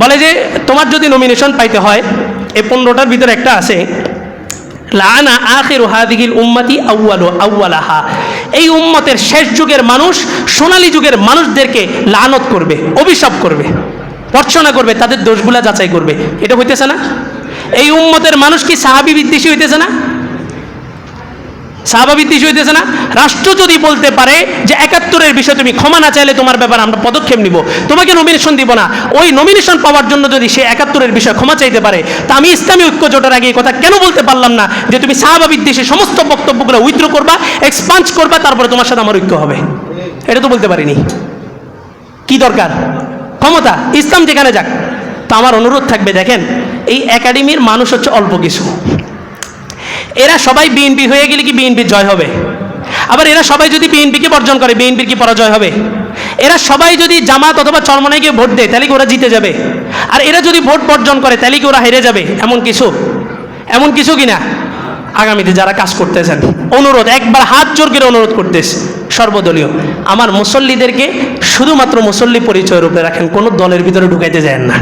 বলে যে, তোমার যদি নমিনেশন পাইতে হয়, এই পনেরোটার ভিতরে একটা আছে, লানা আখির হাদিগিল উম্মতি আউয়ালু আউয়ালাহা। এই উম্মতের শেষ যুগের মানুষ, সোনালী যুগের মানুষদেরকে লানত করবে, অভিশাপ করবে ভর্সনা করবে, তাদের দোষগুলা যাচাই করবে। এটা হইতেছে না? এই উম্মতের মানুষ কি সাহাবি বিদ্বেষী হইতেছে না? স্বাভাবিক হইতেছে না। রাষ্ট্র যদি বলতে পারে যে একাত্তরের বিষয়ে তুমি ক্ষমা না চাইলে তোমার ব্যাপারে আমরা পদক্ষেপ নিব। তোমাকে নমিনেশন দিব না। ওই নমিনেশন পাওয়ার জন্য যদি সে একাত্তরের বিষয়ে ক্ষমা চাইতে পারে, তা আমি ইসলামী ঐক্য জোটের আগে কথা কেন বলতে পারলাম না যে তুমি স্বাভাবিক দেশে সমস্ত বক্তব্যগুলো উইথড্র করবা এক্সপাঞ্জ করবা, তারপরে তোমার সাথে আমার ঐক্য হবে? এটা তো বলতে পারিনি। কি দরকার? ক্ষমতা? ইসলাম যেখানে যাক। তো আমার অনুরোধ থাকবে, দেখেন, এই একাডেমির মানুষ হচ্ছে অল্প কিছু। এরা সবাই বিএনপি হয়ে গেলে কি বিএনপির জয় হবে? আবার এরা সবাই যদি বিএনপিকে বর্জন করে বিএনপির কি পরাজয় হবে? এরা সবাই যদি জামাত অথবা চরমনাইকে ভোট দেয়, তাহলে কি ওরা জিতে যাবে? আর এরা যদি ভোট বর্জন করে, তাহলে কি ওরা হেরে যাবে? এমন কিছু? এমন কিছু কিনা আগামীতে যারা কাজ করতেছেন, অনুরোধ, একবার হাত জোর করে অনুরোধ করতেছে, সর্বদলীয়। আমার মুসল্লিদেরকে শুধুমাত্র মুসল্লি পরিচয় রূপে রাখেন, কোনো দলের ভিতরে ঢুকাইতে যায় না।